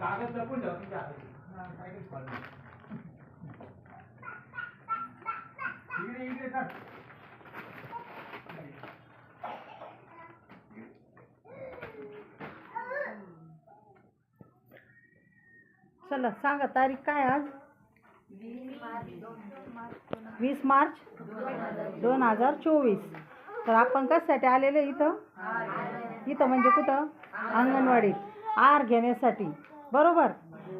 कागद लपून ठेवा तुमच्या हातात. इकडे इकडे सर चला सांगा तारीख काय आज? वीस मार्च दोन हजार चोवीस. तर आपण कशासाठी आलेलं इथं? इथं म्हणजे कुठं? अंगणवाडीत. आहार घेण्यासाठी. बरोबर?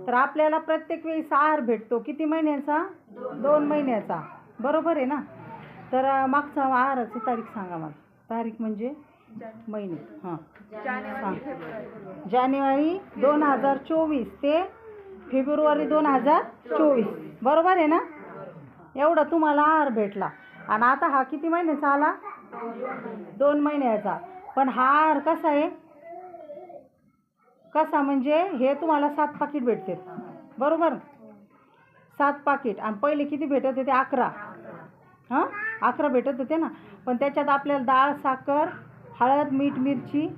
तर आपल्याला प्रत्येक वेळेस आहार भेटतो. किती महिन्याचा? दोन महिन्याचा. बरोबर आहे ना? तर मागचा आहाराची तारीख सांगा मला. तारीख म्हणजे? महिने. हां. सांग जानेवारी दोन हजार चोवीस ते फेब्रुवारी दोन हजार चोवीस. बरोबर आहे ना? एवढा तुम्हाला आहार भेटला. आणि आता हा किती महिन्याचा आला? दोन महिन्याचा. पण हा आहार कसा आहे? कसा म्हणजे हे तुम्हाला सात पाकिट भेटते बरोबर? सात पाकिट. आणि पहिले किती भेटत होते? अकरा. हां? अकरा भेटत होते ना? पण त्याच्यात आपल्याला डाळ साखर हळद मीठ मिरची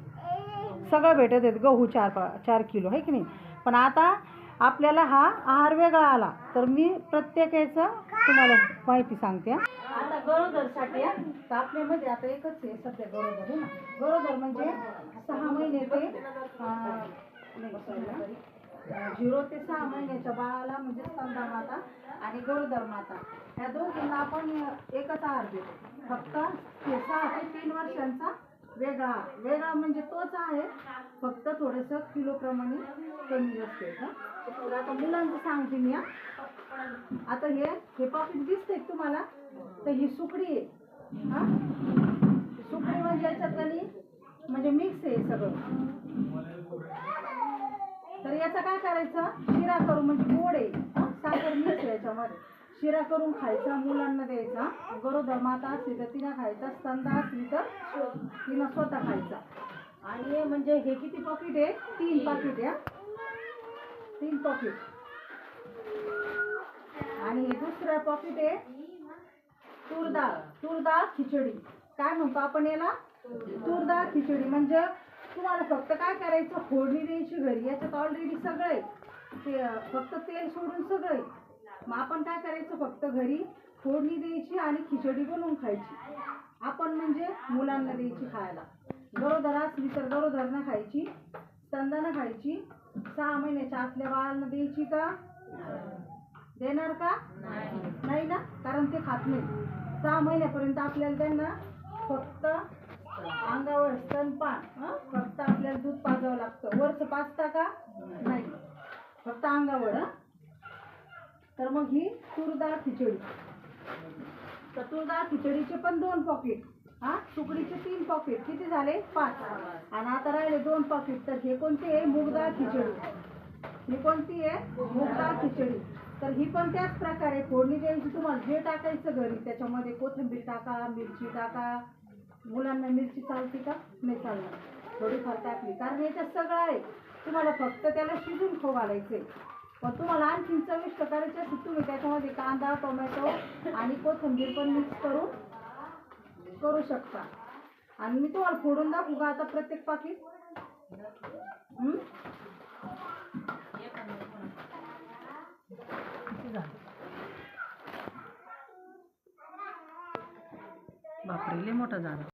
सगळं भेटत आहेत गहू चार पा चार किलो. आहे की नाही? पण आता आपल्याला हा आहार वेगळा आला. तर मी प्रत्येक याचं तुम्हाला माहिती सांगते. आता गरोदरसाठी तर आपल्यामध्ये आता एकच आहे सध्या गरोदर आहे ना? गरोदर म्हणजे सहा महिने ते नाही, झिरो ते सहा महिन्याच्या बाळाला म्हणजे स्तंदा माता आणि गरोदर माता. ह्या दोघींना आपण एकच आहार देतो. फक्त ते सहा ते तीन वर्षांचा वेगळा वेगळा म्हणजे तोच आहे. फक्त थोडंसं किलोप्रमाणे कमी असते तर आता मुलांचं सांगते मी आता हे हे पाकिट दिसते तुम्हाला? तर ही सुकडी आहे. हा? सुकडी म्हणजे याच्यात म्हणजे मिक्स आहे सगळं. तर याचा काय करायचं? शिरा करून म्हणजे गोड आहे. साखर मिक्स याच्यामध्ये. शिरा करून खायचा मुलांना द्यायचा. गरोदर माता असली तर तिला खायचा स्तंदा असली तर तिनं स्वतः खायचा. आणि म्हणजे हे किती पॉकेट आहे? तीन पाकिट या तीन पॉकेट आणि हे दुसरं पॉकेट आहे तूर डाळ तूर खिचडी. काय म्हणतो आपण याला? तुरडाळ खिचडी. म्हणजे तुम्हाला फक्त काय करायचं? फोडणी द्यायची घरी याच्यात ऑलरेडी सगळं ते फक्त तेल सोडून सगळं मग आपण काय करायचं? फक्त घरी फोडणी द्यायची आणि खिचडी बनवून खायची. आपण म्हणजे मुलांना द्यायची खायला. गरोदर असली तर गरोदरनं खायची स्तंदानं खायची. सहा महिन्याच्या आतल्या बाळांना द्यायची का? देणार का? नाही. ना? कारण ते खात नाही सहा महिन्यापर्यंत आपल्याला त्यांना फक्त अंगावर स्तनपान फक्त आपल्याला दूध पाजावं लागतं. वरचं पाजता का? नाही. फक्त अंगावर तर मग ही तुरडाळ खिचडी. तर तुरडाळ खिचडीचे पण दोन पॉकेट हा? सुकडीचे तीन पॉकेट किती झाले? पाच. आणि आता राहिले दोन पॉकेट तर हे कोणती आहे? मुगदाळ खिचडी. ही कोणती आहे? मुगदाळ खिचडी. तर ही पण त्याच प्रकारे फोडणी द्यायची. तुम्हाला जे टाकायचं घरी त्याच्यामध्ये कोथिंबीर टाका मिरची टाका मुलांना मिरची चालते का? नाही चालणार थोडीफार टाकली. कारण याच्यात सगळं आहे. तुम्हाला फक्त त्याला शिजून खाऊ घालायचे पण तुम्हाला आणखीन चविष्ट करायचे असेल तुम्ही त्याच्यामध्ये कांदा टोमॅटो आणि कोथिंबीर पण मिक्स करून करू शकता. आणि मी तुम्हाला फोडून दाखवू का आता प्रत्येक पाकिट? बापरे लय मोठा झाला